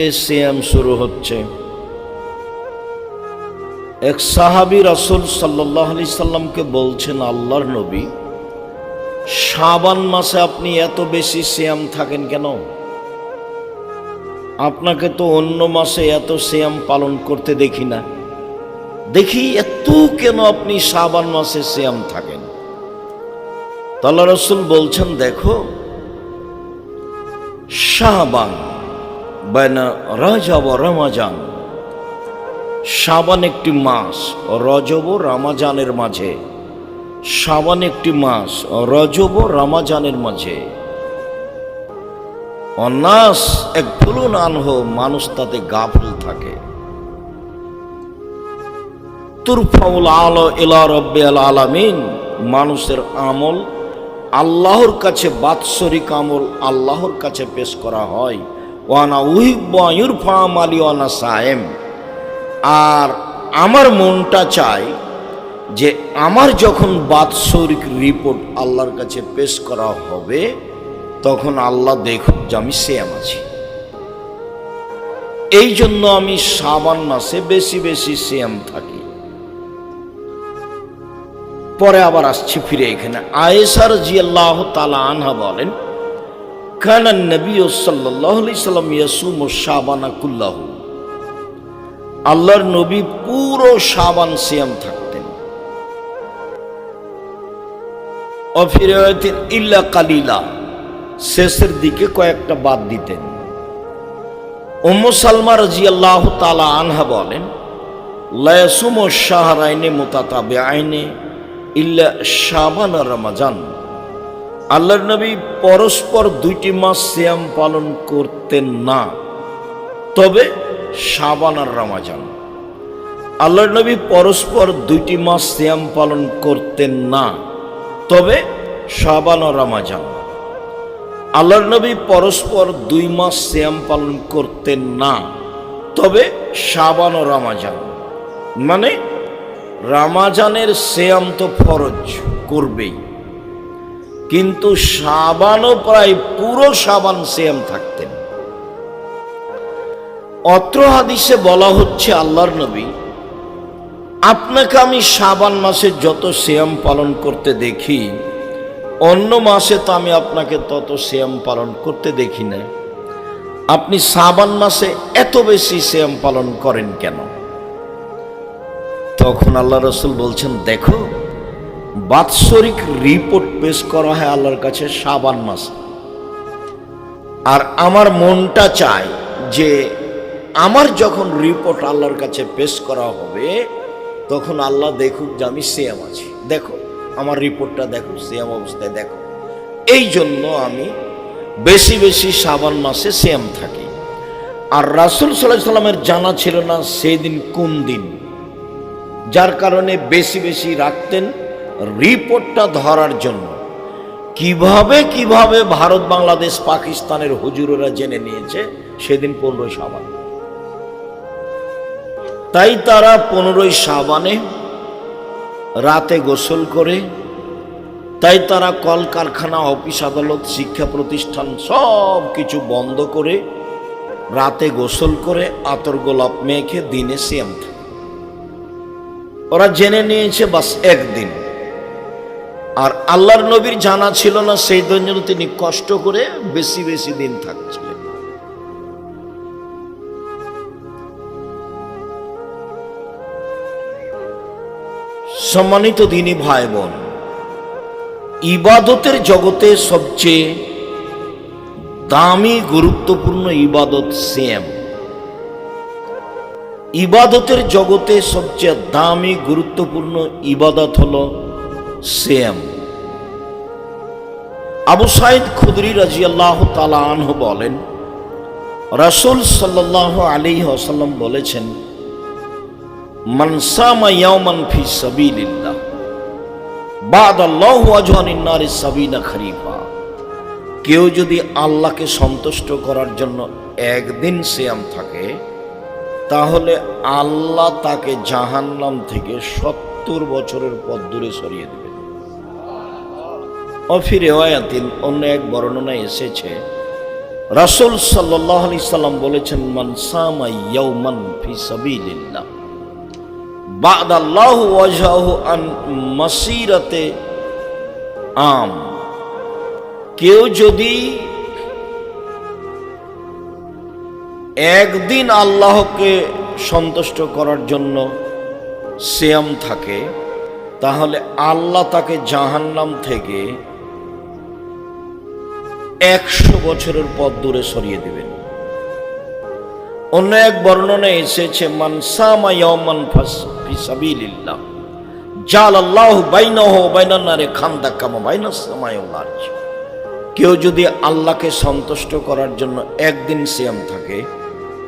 সিয়াম শুরু হচ্ছে। এক সাহাবি রাসুল সাল্লাহ আলি সাল্লামকে বলছেন, আল্লাহর নবী, শাবান মাসে আপনি এত বেশি সিয়াম থাকেন কেন? আপনাকে তো অন্য মাসে এত সিয়াম পালন করতে দেখি না। দেখি এত কেন আপনি শাবান মাসে সিয়াম থাকেন? তাল্লা রসুল বলছেন, দেখো শাহবান বাইনা রাজাব রমাজান। শাবান একটি মাস, রজব রামাজানের মাঝে। শাবান একটি মাস, রজব রামাজানের মাঝে। অনাস এক ভুলুন আনহ, মানুষ তাতে গাফল থাকে। তুরফাউল আলো ইলা রব্বে আল আলামিন, মানুষের আমল আল্লাহর কাছে বাৎসরিক আমল আল্লাহর কাছে পেশ করা হয়। ওয়ানা উহিব্বায়ুর ফাম আলী সায়েম। আর আমার মনটা চায় যে আমার যখন বাৎসরিক রিপোর্ট আল্লাহর কাছে পেশ করা হবে, তখন আল্লাহ দেখুক যে আমি সেম আছি। এই জন্য আমি সাবান মাসে বেশি বেশি সেম থাকি। পরে আবার আসছি ফিরে এখানে। আয়েসার জি আল্লাহ তালা আনহা বলেন কানান নবী সাল্লাম ইয়াসুম ও শাবানা আল্লাহর নবী পুরো শাবান সিয়াম থাকতেন। অফিরায়তিন ইল্লা কালিলা, শেষের দিকে কয়েকটা বাদ দিতেন। উম্ম সালমা রাজি আল্লাহ তালা আনহা বলেন লায়াসুম ও শাহরাইনে মোতাতাবে আইনে ইল্লা শাবান রমাজান। আল্লাহর নবী পরস্পর দুইটি মাস শ্যাম পালন করতেন না। তবে শাবান আর রমাজান। আল্লাহর নবী পরস্পর দুইটি মাস শ্যাম পালন করতেন না। তবে শাবান আর রমাজান। আল্লাহর নবী পরস্পর দুই মাস শ্যাম পালন করতেন না। তবে শাবান ও রামাজান। মানে রামাজানের সিয়াম তো ফরজ করবেই। কিন্তু সাবানও প্রায় পুরো সাবান সিয়াম থাকতেন। অত্র হাদিসে বলা হচ্ছে আল্লাহর নবী, আপনাকে আমি সাবান মাসে যত সিয়াম পালন করতে দেখি, অন্য মাসে তো আমি আপনাকে তত সিয়াম পালন করতে দেখি না। আপনি সাবান মাসে এত বেশি সিয়াম পালন করেন কেন? তখন আল্লাহ রসুল বলছেন, দেখো বাৎসরিক রিপোর্ট পেশ করা হয় আল্লাহর কাছে সাবান মাসে। আর আমার মনটা চায় যে আমার যখন রিপোর্ট আল্লাহর কাছে পেশ করা হবে, তখন আল্লাহ দেখুক যে আমি সেম আছি। দেখো, আমার রিপোর্টটা দেখো সেম অবস্থায় দেখো। এই জন্য আমি বেশি বেশি সাবান মাসে সেম থাকি। আর রাসুল সাল্লাহ সাল্লামের জানা ছিল না সেদিন কোন দিন। যার কারণে বেশি বেশি রাখতেন রিপোর্টটা ধরার জন্য। কীভাবে কীভাবে ভারত, বাংলাদেশ, পাকিস্তানের হুজুরেরা জেনে নিয়েছে, সেদিন পনেরোই সাবান তাই তারা পনেরোই সাবানে রাতে গোসল করে, তাই তারা কলকারখানা, অফিস, আদালত, শিক্ষা প্রতিষ্ঠান সব কিছু বন্ধ করে রাতে গোসল করে আতর গোলাপ মেখে দিনে সিয়াম ওরা জেনে নিয়েছে বাস একদিন। আর আল্লাহর নবীর জানা ছিল না, সেই জন্য তিনি কষ্ট করে বেশি বেশি দিন থাকছিলেন। সম্মানিত দিনী ভাই বোন, ইবাদতের জগতে সবচেয়ে দামি, গুরুত্বপূর্ণ ইবাদত সেম ইবাদতের জগতে সবচেয়ে দামি, গুরুত্বপূর্ণ ইবাদত হল সেম। আবু সাইদ খুদরি রাজি আল্লাহ তালাহ বলেন, রাসুল সাল্লাহ আলী আসাল্লাম বলেছেন মানসামা ইয়ামান ফি সাবিলিল্লাহ বাদ আল্লাহ আজহানিন্নারে সাবিনা খরিফা। কেউ যদি আল্লাহকে সন্তুষ্ট করার জন্য একদিন সিয়াম থাকে, তাহলে আল্লাহ তাকে জাহান্নাম থেকে সত্তর বছরের পথ দূরে সরিয়ে দেবেন অফিরে ওয়াতিন অন্য এক বর্ণনায় এসেছে, রাসূল সাল্লাল্লাহু আলাইহি সাল্লাম বলেছেন, মান সামা ইয়াওমান ফি সাবিলিল্লাহ বাদাল্লাহু ওয়াজহাহু আন মাসিরাতে আম, কেউ যদি একদিন আল্লাহকে সন্তুষ্ট করার জন্য সিয়াম থাকে, তাহলে আল্লাহ তাকে জাহান্নাম থেকে একশো বছরের পথ দূরে সরিয়ে দেবেন। অন্য এক বর্ণনায় এসেছে আল্লাহ আরজ। কেউ যদি আল্লাহকে সন্তুষ্ট করার জন্য একদিন সিয়াম থাকে,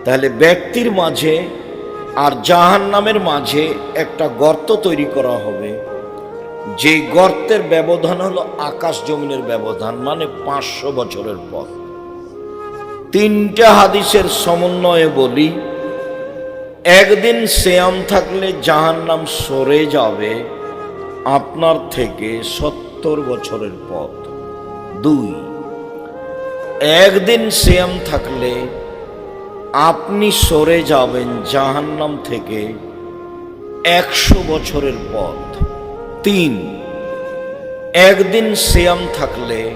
তাহলে ব্যক্তির মাঝে আর জাহান নামের মাঝে একটা গর্ত তৈরি করা হবে। যে গর্তের ব্যবধান হলো আকাশ জমিনের ব্যবধান মানে পাঁচশো বছরের পর তিনটা হাদিসের সমন্বয়ে বলি, একদিন শ্যাম থাকলে জাহান্নাম সরে যাবে আপনার থেকে সত্তর বছরের পথ। দুই, একদিন শ্যাম থাকলে আপনি সরে যাবেন জাহান্নাম থেকে একশো বছরের পথ। তিন, একদিন শ্যাম থাকলে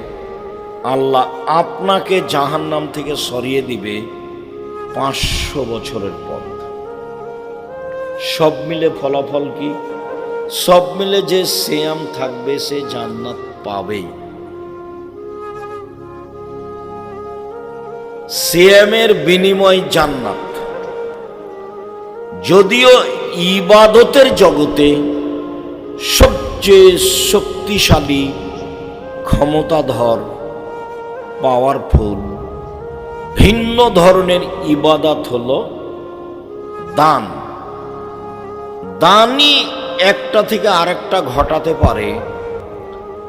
আল্লাহ আপনাকে জাহান্নাম থেকে সরিয়ে দিবে পাঁচশো বছরের পথ। সব মিলে ফলাফল কি? সব মিলে যে শ্যাম থাকবে সে জান্নাত পাবেই। সিয়ামের বিনিময় জান্নাত। যদিও ইবাদতের জগতে সবচেয়ে শক্তিশালী ক্ষমতাধর পাওয়ারফুল ভিন্ন ধরনের ইবাদত হল দান। দানই একটা থেকে আরেকটা ঘটাতে পারে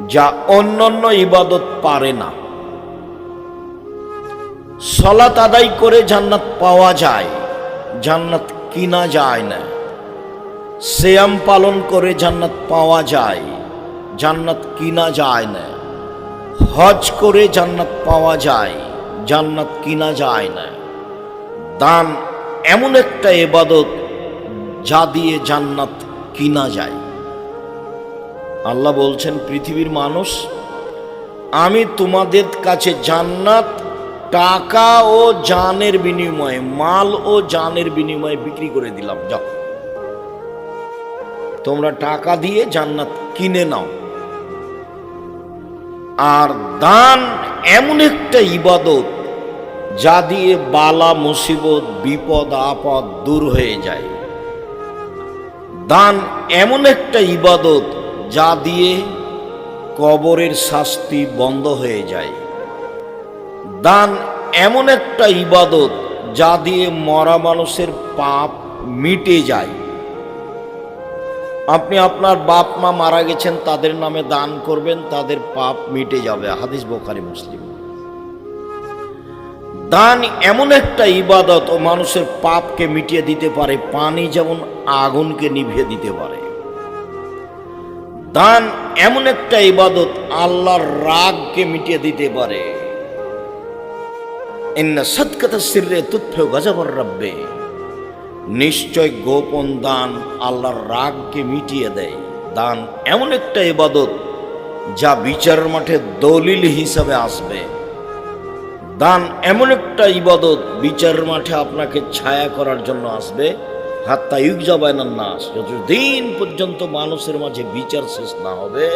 যা অন্যান্য ইবাদত পারে না। সলাত আদায় করে জান্নাত পাওয়া যায়, জান্নাত কিনা যায় না। শ্যাম পালন করে জান্নাত পাওয়া যায়। জান্নাত কিনা যায় না। হজ করে জান্নাত পাওয়া যায়, জান্নাত কিনা যায় না। দান এমন একটা এবাদত যা দিয়ে জান্নাত কিনা যায়। আল্লাহ বলছেন, পৃথিবীর মানুষ, আমি তোমাদের কাছে জান্নাত, টাকা ও জানের বিনিময়ে, মাল ও জানের বিনিময়ে বিক্রি করে দিলাম, যাও। তোমরা টাকা দিয়ে জান্নাত কিনে নাও। আর দান এমন একটা ইবাদত যা দিয়ে বালা, মুসিবত, বিপদ, আপদ দূর হয়ে যায়। দান এমন একটা ইবাদত যা দিয়ে কবরের শাস্তি বন্ধ হয়ে যায়। দান এমন একটা ইবাদত যা দিয়ে মরা মানুষের পাপ মিটে যায়। আপনি আপনার বাপ মা মারা গেছেন, তাদের নামে দান করবেন, তাদের পাপ মিটে যাবে। হাদিস বোখারি, মুসলিম। দান এমন একটা ইবাদত, ও মানুষের পাপকে মিটিয়ে দিতে পারে, পানি যেমন আগুনকে নিভিয়ে দিতে পারে। দান এমন একটা ইবাদত, আল্লাহর রাগকে মিটিয়ে দিতে পারে। সৎকথা সিররে তুথ্য গজবর রব্বে। নিশ্চয় গোপন দান আল্লাহর রাগকে মিটিয়ে দেয়। দান এমন একটা ইবাদত যা বিচারের মাঠে দলিল হিসাবে আসবে। দান এমন একটা ইবাদত বিচারের মাঠে আপনাকে ছায়া করার জন্য আসবে। হাত্তা ইউক যাবায়নার নাস। যতদিন পর্যন্ত মানুষের মাঝে বিচার শেষ না হবে,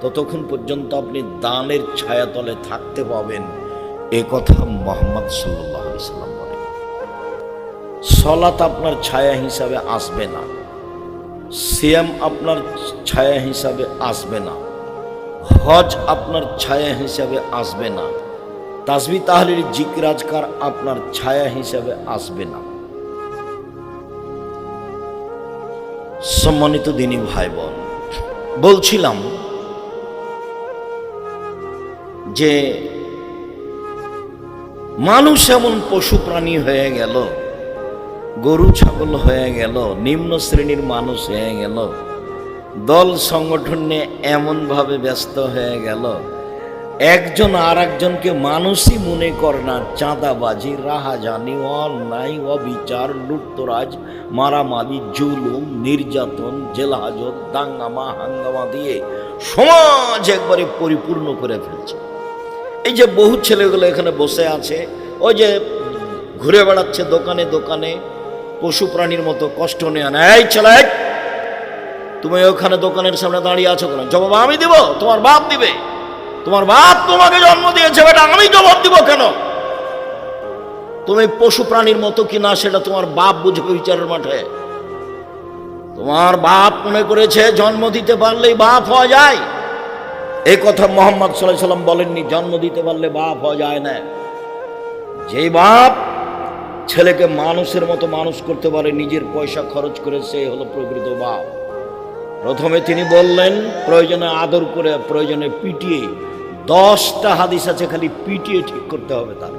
ততক্ষণ পর্যন্ত আপনি দানের ছায়াতলে থাকতে পাবেন। এ কথা মোহাম্মদ সাল্লাহ সাল্লাম সলাত আপনার ছায়া হিসাবে আসবে না। সিয়াম আপনার ছায়া হিসাবে আসবে না। হজ আপনার ছায়া হিসাবে আসবে না। তাসবি তাহলির জিকরাজকার আপনার ছায়া হিসাবে আসবে না। সম্মানিত দিনী ভাই বোন বলছিলাম যে মানুষ এমন পশু প্রাণী হয়ে গেল গরু ছাগল হয়ে গেল, নিম্ন শ্রেণির মানুষ হয়ে গেল। দল সংগঠন নিয়ে এমনভাবে ব্যস্ত হয়ে গেল। একজন আর একজনকে মানুষই মনে করে না, চাঁদাবাজি, রাহাজানি, অন্যায়, অবিচার, লুটতরাজ, মারামারি, জুলুম, নির্যাতন, জেলহাজত, দাঙ্গামা, হাঙ্গামা দিয়ে সমাজ একবারে পরিপূর্ণ করে ফেলছে। এই যে বহু ছেলেগুলো এখানে বসে আছে, ওই যে ঘুরে বেড়াচ্ছে দোকানে দোকানে পশু প্রাণীর মতো কষ্ট নেয় না। এই ছেলে, তুমি ওখানে দোকানের সামনে দাঁড়িয়ে আছো কেন? জবাব আমি দিব, তোমার বাপ দিবে। তোমার বাপ তোমাকে জন্ম দিয়েছে বেটা, আমি জবাব দিব কেন? তুমি পশু প্রাণীর মতো কি না সেটা তোমার বাপ বুঝবে বিচারের মাঠে। তোমার বাপ মনে করেছে জন্ম দিতে পারলেই বাপ হওয়া যায়। এই কথা মোহাম্মদ সাল্লাহ সাল্লাম বলেননি, জন্ম দিতে পারলে বাপ হওয়া যায় না। যে বাপ ছেলেকে মানুষের মতো মানুষ করতে পারে, নিজের পয়সা খরচ করে সে হলো প্রকৃত বাপ। প্রথমে তিনি বললেন, প্রয়োজনে আদর করে, প্রয়োজনে পিটিয়ে, দশটা হাদিস আছে, খালি পিটিয়ে ঠিক করতে হবে তার।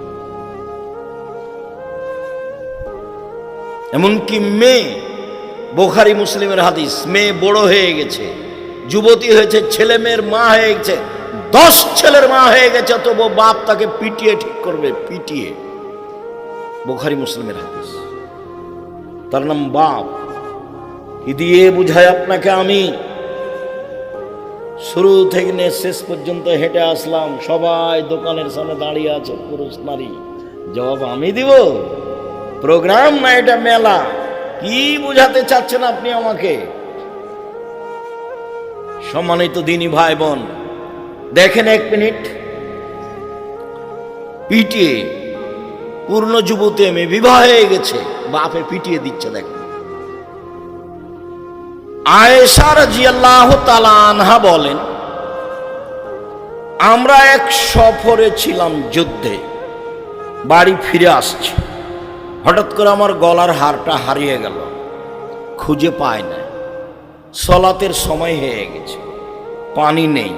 এমনকি মেয়ে, বোখারি মুসলিমের হাদিস, মেয়ে বড় হয়ে গেছে, যুবতী হয়েছে, ছেলে মেয়ের মা হয়ে গেছে, দশ ছেলের মা হয়ে গেছে তবু বাপ তাকে পিটিয়ে ঠিক করবে, পিটিয়ে। বোখারি মুসলিমের হাদিস। তার নাম বাপ দিয়ে বুঝায় আপনাকে আমি। শুরু থেকে শেষ পর্যন্ত হেঁটে আসলাম। সবাই দোকানের সামনে দাঁড়িয়ে আছে, পুরুষ, নারী। জবাব আমি দিব? প্রোগ্রাম না এটা মেলা? কি বুঝাতে চাচ্ছেন আপনি আমাকে? সম্মানিত দিনী ভাই বোন দেখেন এক মিনিট। পিটিয়ে পূর্ণ যুবতী মেয়ে বিবাহ হয়ে গেছে, বাপে পিটিয়ে দিচ্ছে দেখেন আয়েশা রাজিয়াল্লাহ তালা আনহা বলেন, আমরা এক সফরে ছিলাম যুদ্ধে, বাড়ি ফিরে আসছি। হঠাৎ করে আমার গলার হারটা হারিয়ে গেল, খুঁজে পায় না। সলাতের সময় হয়ে গেছে, পানি নেই,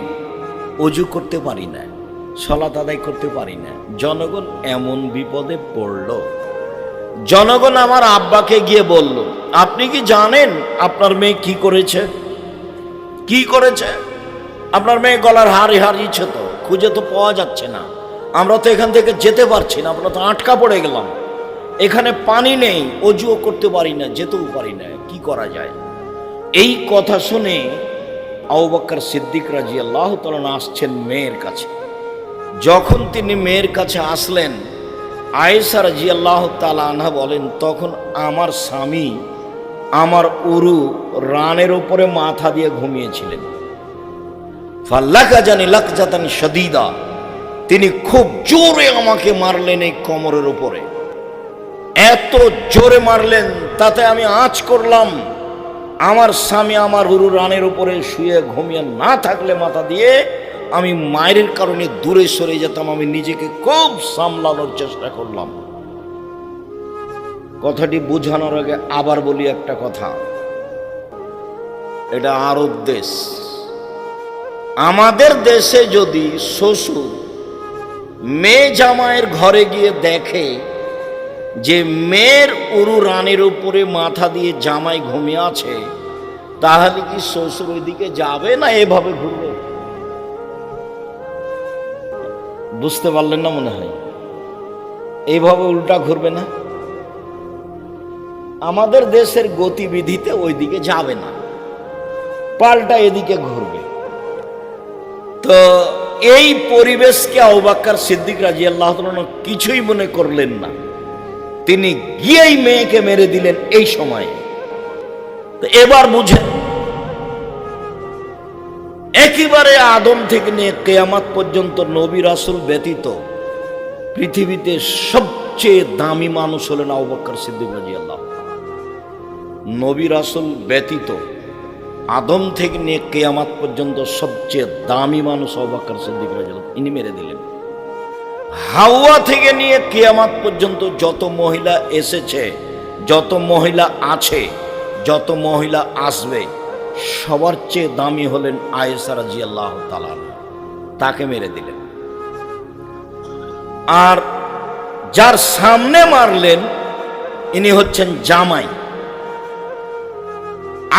অজু করতে পারি না। সলাত আদায় করতে পারি না। জনগণ এমন বিপদে পড়ল। জনগণ আমার আব্বাকে গিয়ে বলল, আপনি কি জানেন আপনার মেয়ে কি করেছে? কি করেছে? আপনার মেয়ে গলার হারি হারিয়েছে তো, খুঁজে তো পাওয়া যাচ্ছে না। আমরা তো এখান থেকে যেতে পারছি না, আমরা তো আটকা পড়ে গেলাম। এখানে পানি নেই, অজুও করতে পারি না, যেতেও পারি না, কি করা যায়? এই কথা শুনে আউবাক্কর সিদ্দিক রাজি আল্লাহ তালন আসছেন মেয়ের কাছে। যখন তিনি মেয়ের কাছে আসলেন আয়েসা রাজি আল্লাহ তালা বলেন, তখন আমার স্বামী আমার উরু রানের উপরে মাথা দিয়ে ঘুমিয়েছিলেন। ফাল্লাকা জানি লাকজাতান সদিদা তিনি খুব জোরে আমাকে মারলেন এই কোমরের উপরে। এত জোরে মারলেন, তাতে আমি আঁচ করলাম। আমার স্বামী আমার উরু রানের উপরে শুয়ে ঘুমিয়ে না থাকলে মাথা দিয়ে আমি মায়ের কারণে দূরে সরে যেতাম, আমি নিজেকে খুব সামলানোর চেষ্টা করলাম। কথাটি বোঝানোর আগে আবার বলি একটা কথা। এটা আরব দেশ আমাদের দেশে যদি শ্বশুর মেয়ে জামাইয়ের ঘরে গিয়ে দেখে যে মেয়ের উরু রানের উপরে মাথা দিয়ে জামাই ঘুমিয়ে আছে, তাহলে কি শ্বশুর ওইদিকে যাবে না এভাবে ঘুরবে? বুঝতে পারলেন না মনে হয়। এইভাবে উল্টা ঘুরবে না। আমাদের দেশের গতিবিধিতে ওইদিকে যাবে না। পাল্টা এদিকে ঘুরবে। তো এই পরিবেশকে অবাক্কার সিদ্দিক রাজি আল্লাহ কিছুই মনে করলেন না। তিনি গিয়েই মেয়েকে মেরে দিলেন এই সময়ে। তো এবার বুঝেন একেবারে আদম থেকে নিয়ে কেয়ামাত পর্যন্ত নবী রাসুল ব্যতীত পৃথিবীতে সবচেয়ে দামি মানুষ হলেন আবুবকর সিদ্দিক রাজি আল্লাহ নবী রাসুল ব্যতীত আদম থেকে নিয়ে কেয়ামাত পর্যন্ত সবচেয়ে দামি মানুষ আবুবকর সিদ্দিক রাজি আল্লাহ ইনি মেরে দিলেন। হাওয়া থেকে নিয়ে কেয়ামাত পর্যন্ত যত মহিলা এসেছে, যত মহিলা আছে, যত মহিলা আসবে সবার চেয়ে দামি হলেন আয়েসা রাজি আল্লাহ তাকে মেরে দিলেন। আর যার সামনে মারলেন, ইনি হচ্ছেন জামাই।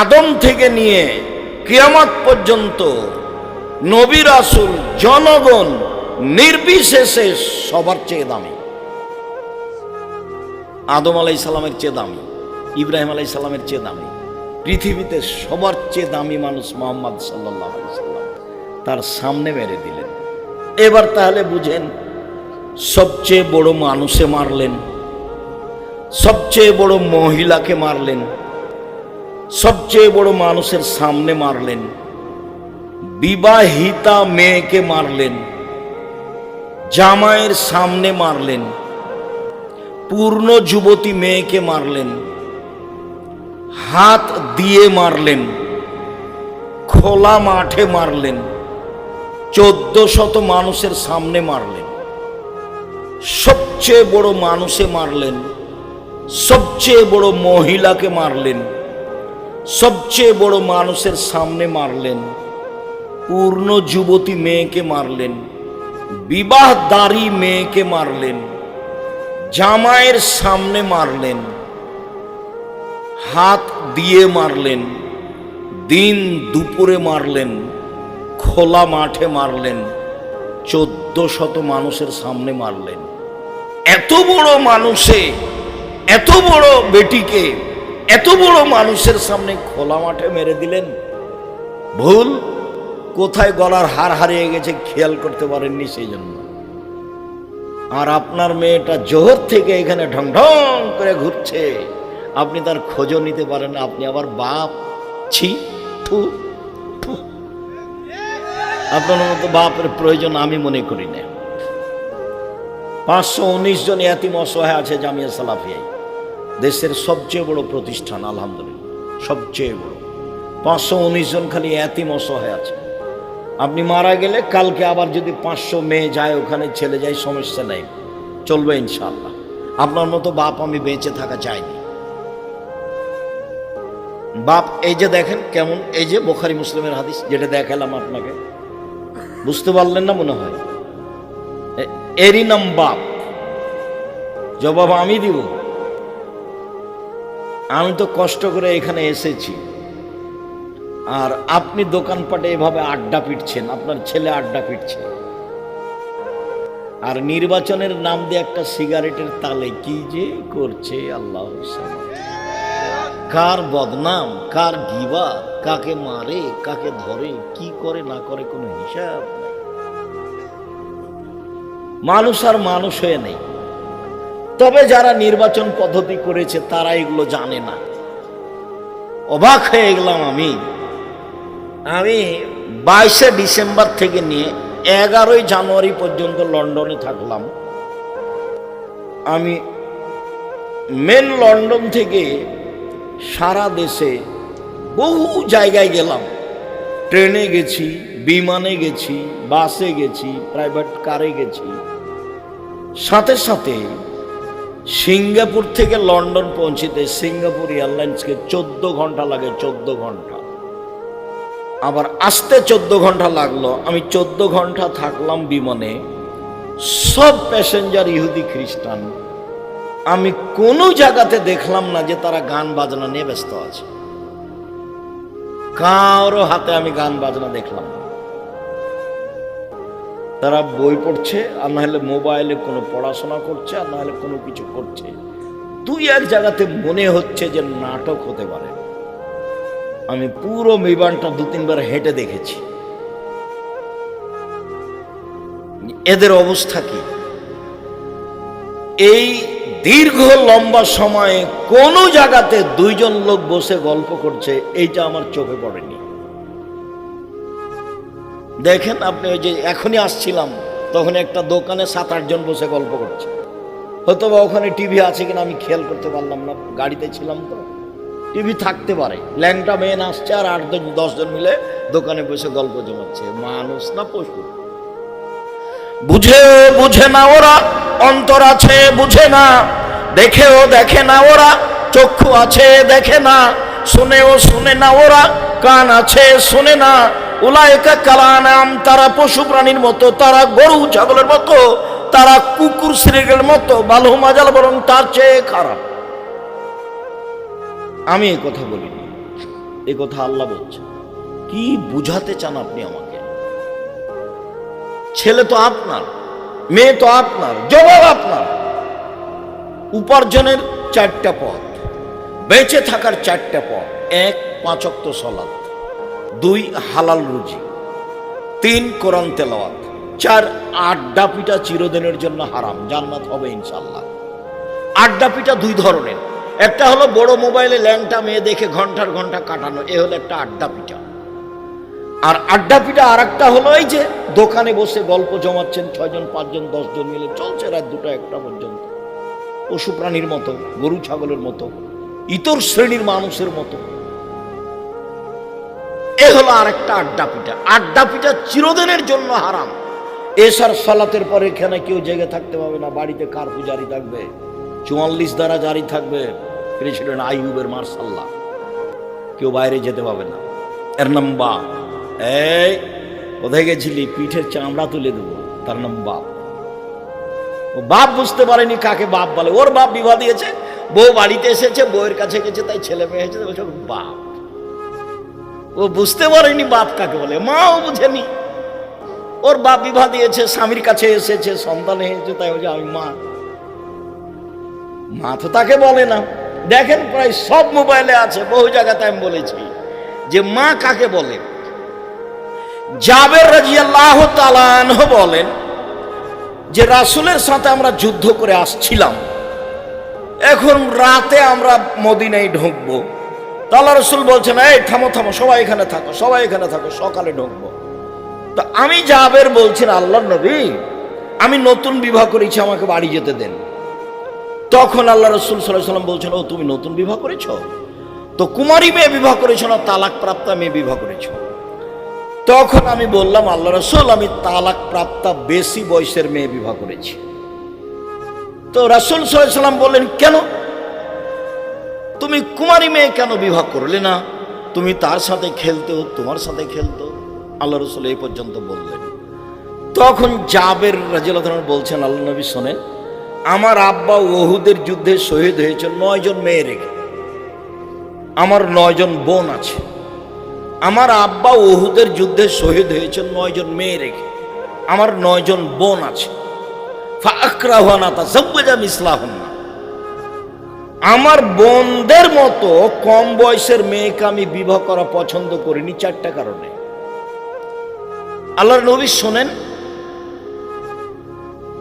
আদম থেকে নিয়ে কিয়ামত পর্যন্ত নবী রাসুল, জনগণ নির্বিশেষে সবার চেয়ে দামি। আদম আলাই সালামের চেয়ে দামি, ইব্রাহিম আলাই সালামের চেয়ে দামি। পৃথিবীতে সবার চেয়ে দামি মানুষ মোহাম্মদ সাল্লাহ তার সামনে মেরে দিলেন। এবার তাহলে বুঝেন, সবচেয়ে বড় মানুষে মারলেন, সবচেয়ে বড় মহিলাকে মারলেন, সবচেয়ে বড় মানুষের সামনে মারলেন, বিবাহিতা মেয়েকে মারলেন, জামাইয়ের সামনে মারলেন, পূর্ণ যুবতী মেয়েকে মারলেন। হাত দিয়ে মারলেন, খোলা মাঠে মারলেন চোদ্দ শত মানুষের সামনে মারলেন। সবচেয়ে বড় মানুষে মারলেন, সবচেয়ে বড় মহিলাকে মারলেন, সবচেয়ে বড় মানুষের সামনে মারলেন, পূর্ণ যুবতী মেয়েকে মারলেন, বিবাহদারী মেয়েকে মারলেন, জামাইয়ের সামনে মারলেন। হাত দিয়ে মারলেন, দিন দুপুরে মারলেন, খোলা মাঠে মারলেন, চোদ্দ শত মানুষের সামনে মারলেন। এত বড় মানুষে, এত বড় বেটিকে, এত বড় মানুষের সামনে খোলা মাঠে মেরে দিলেন? ভুল, কোথায় গলার হার হারিয়ে গেছে খেয়াল করতে পারেননি সেই জন্য। আর আপনার মেয়েটা জোহর থেকে এখানে ঢং ঢং করে ঘুরছে। আপনি তার খোঁজও নিতে পারেন আপনি আবার বাপ, ছি থু থু। আপনার মতো বাপের প্রয়োজন আমি মনে করি না। পাঁচশো উনিশ জন এতিম অসহায় আছে জামিয়া সালাফিয়ায়। দেশের সবচেয়ে বড় প্রতিষ্ঠান, আলহামদুলিল্লাহ, সবচেয়ে বড়। পাঁচশো উনিশ জন খালি এতিম অসহায় আছে। আপনি মারা গেলে কালকে আবার যদি পাঁচশো মেয়ে যায়, ওখানে ছেলে যায়, সমস্যা নেই। চলবে ইনশাল্লাহ আপনার মতো বাপ আমি বেঁচে থাকা চাইনি। বাপ, এই যে দেখেন কেমন, এই যে বোখারি মুসলিমের হাদিস, যেটা দেখালাম আপনাকে। বুঝতে পারলেন না মনে হয়? এরই নাম বাপ। জবাব আমি দিব। আমি তো কষ্ট করে এখানে এসেছি। আর আপনি দোকানপাটে এভাবে আড্ডা পিটছেন, আপনার ছেলে আড্ডা পিটছে। আর নির্বাচনের নাম দিয়ে একটা সিগারেটের তালে কি যে করছে আল্লাহ সামাদ। কার বদনাম, কার গিবা কাকে মারে, কাকে ধরে, কি করে, না করে কোনো হিসাব মানুষ আর মানুষ হয়ে নেই। তবে যারা নির্বাচন পদ্ধতি করেছে, তারা এগুলো জানে না। অবাক হয়ে গেলাম আমি। আমি বাইশে ডিসেম্বর থেকে নিয়ে এগারোই জানুয়ারি পর্যন্ত লন্ডনে থাকলাম। আমি মেন লন্ডন থেকে সারা দেশে বহু জায়গায় গেলাম। ট্রেনে গেছি, বিমানে গেছি, বাসে গেছি প্রাইভেট কারে গেছি। সাথে সাথে সিঙ্গাপুর থেকে লন্ডন পৌঁছিতে সিঙ্গাপুর এয়ারলাইন্সকে চোদ্দ ঘণ্টা লাগে, চোদ্দ ঘণ্টা। আবার আসতে চোদ্দ ঘণ্টা লাগল, আমি চোদ্দ ঘণ্টা থাকলাম বিমানে। সব প্যাসেঞ্জার ইহুদি খ্রিস্টান। আমি কোনো জায়গাতে দেখলাম না যে তারা গান বাজনা নিয়ে ব্যস্ত আছে। কারও হাতে আমি গান বাজনা দেখলাম তারা বই পড়ছে, আর না হলে মোবাইলে কোনো পড়াশোনা করছে, আর না হলে কোনো কিছু করছে। দুই এক জায়গাতে মনে হচ্ছে যে নাটক হতে পারে। আমি পুরো বিমানটা দু তিনবার হেঁটে দেখেছি। এদের অবস্থা কি? এই দীর্ঘ লম্বা সময়ে কোনো জায়গাতে দুইজন লোক বসে গল্প করছে, এইটা আমার চোখে পড়েনি। দেখেন আপনি ওই যে এখনই আসছিলাম, তখন একটা দোকানে সাত আটজন বসে গল্প করছে। হয়তো বা ওখানে টিভি আছে কিনা আমি খেয়াল করতে পারলাম না, গাড়িতে ছিলাম তো। টিভি থাকতে পারে, ল্যাংটা মেয়ে আসছে আর আট জন দশজন মিলে দোকানে বসে গল্প জমাচ্ছে। মানুষ না পশু? বুঝে বুঝে না ওরা, অন্তর আছে বুঝে না। দেখেও দেখে না ওরা, চক্ষু আছে দেখে না। শুনেও শুনে না ওরা, কান আছে শুনে না। উলায়কা কালানাম তারা পশু প্রাণীর মতো, তারা গরু ছাগলের মতো, তারা কুকুর শ্রীগের মতো, বালু মাজাল বরং তার চেয়ে খারাপ। আমি এই কথা বলিনি। এই কথা আল্লাহ বলছে কি বুঝাতে চান আপনি আমাকে? ছেলে তো আপনার, মেয়ে তো আপনার, জবাব আপনার। উপার্জনের চারটা পথ, বেঁচে থাকার চারটা পথ। এক পাঁচক্ত সলাদ দুই, হালাল রুজি। তিন, কোরআন তেলাওয়াত। চার, আড্ডা পিঠা চিরদিনের জন্য হারাম, জান্নাত হবে ইনশাল্লাহ আড্ডা পিঠা দুই ধরনের। একটা হলো বড় মোবাইলে ল্যাংটা মেয়ে দেখে ঘণ্টার ঘণ্টা কাটানো, এ হলো একটা আড্ডা পিঠা। আর আড্ডা পিঠা আর একটা হলো এই যে দোকানে বসে গল্প জমাচ্ছেন ছয়জন, পাঁচজন, দশজন মিলে চলছে রাত দুটো একটা পর্যন্ত। পশু প্রাণীর মতো, গরু ছাগলের মতো, ইতর শ্রেণির মানুষের মতো। এ হলো আর একটা আড্ডা পিঠা। আড্ডা পিঠা চিরদিনের জন্য হারাম। এসার সালাতের পরে এখানে কেউ জেগে থাকতে পারবে না, বাড়িতে কার পূজারি থাকবে? চুয়াল্লিশ দ্বারা জারি থাকবে, প্রেসিডেন্ট আইয়ুবের মার্শাল্লাহ। কেউ বাইরে যেতে পারবে না। এর নাম এই, কোথায় গেছিলি? পিঠের চামড়া তুলে দেবো, তার নাম বাপ। ও বাপ বুঝতে পারেনি কাকে বাপ বলে। ওর বাপ বিবাহ দিয়েছে, বউ বাড়িতে এসেছে, বউয়ের কাছে গেছে, তাই ছেলে মেয়ে হয়েছে বলছে বাপ। ও বুঝতে পারেনি বাপ কাকে বলে, মাও বুঝেনি। ওর বাপ বিবাহ দিয়েছে, স্বামীর কাছে এসেছে, সন্তান হয়েছে, তাই বলছে আমি মা। মা তো তাকে বলে না। দেখেন প্রায় সব মোবাইলে আছে, বহু জায়গাতে আমি বলেছি যে মা কাকে বলে? জাবের রাজিয়াল্লাহ তালানহ বলেন যে রাসুলের সাথে আমরা যুদ্ধ করে আসছিলাম। এখন রাতে আমরা মদিনায় ঢুকবো। তাল্লা রসুল বলছেন, এই থামো থামো, সবাই এখানে থাকো, সবাই এখানে থাকো, সকালে ঢুকবো। তো আমি জাবের বলছেন আল্লাহ নবী, আমি নতুন বিবাহ করেছি, আমাকে বাড়ি যেতে দেন। তখন আল্লাহ রসুল সাল্লাম বলছেন, ও, তুমি নতুন বিবাহ করেছ? তো কুমারী মেয়ে বিবাহ করেছ না তালাক প্রাপ্তা মেয়ে বিবাহ করেছ? তখন আমি বললাম, আল্লাহ রসুল, আমি তালাক প্রাপ্তা বেশি বয়সের মেয়ে বিবাহ করেছি। তো রাসুল সাল্লাম বললেন, কেন? তুমি কুমারী মেয়ে কেন বিবাহ করলে না? তুমি তার সাথে খেলতো তোমার সাথে খেলতো। আল্লাহ রসুল এই পর্যন্ত বললেন। তখন জাবের রাজিয়াল বলছেন, আল্লাহ নবী, শোনেন, আমার আব্বা ওহুদের যুদ্ধে শহীদ হয়েছে, নয়জন মেয়ে রেখে। আমার নয়জন বোন আছে। আমার আব্বা ওহুদের যুদ্ধে শহীদ হয়েছে নয়জন মেয়ে রেখে। আমার নয়জন বোন আছে। আমার বোনদের মতো কম বয়সের মেয়েকে আমি বিবাহ করা পছন্দ করিনি চারটা কারণে। আল্লাহর নবী শোনেন,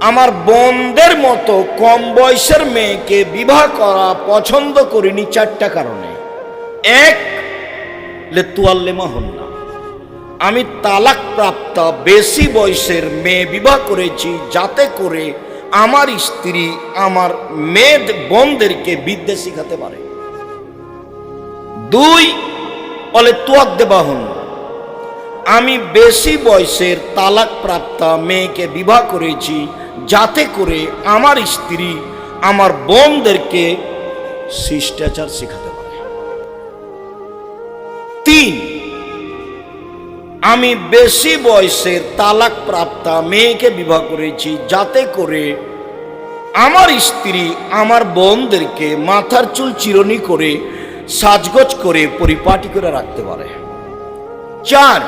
আমার বোনদের মতো কম বয়সের মেয়েকে বিবাহ করা পছন্দ করিনি চারটা কারণে। এক লেতুয়াল্লেমা না। আমি তালাক প্রাপ্ত বেশি বয়সের মেয়ে বিবাহ করেছি, যাতে করে আমার স্ত্রী আমার মেয়ে বোনদেরকে বিদ্যে শিখাতে পারে। দুই বলে তোয়াক দেবা হন আমি বেশি বয়সের তালাক প্রাপ্ত মেয়েকে বিবাহ করেছি, যাতে করে আমার স্ত্রী আমার বোনদেরকে শিষ্টাচার শেখাতে তিন। আমি বেশি বয়সের তালাক প্রাপ্তা মেয়েকে বিবাহ করেছি যাতে করে আমার স্ত্রী আমার বোনদেরকে মাথার চুল চিরনি করে, সাজগোজ করে, পরিপাটি করে রাখতে পারে। চার,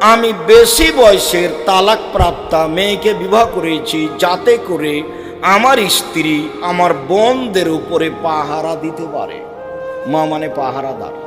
আমি বেশি বয়সের তালাক প্রাপ্তা মেয়েকে বিবাহ করেছি যাতে করে আমার স্ত্রী আমার বোনদের উপরে পাহারা দিতে পারে। মা মানে পাহারাদার।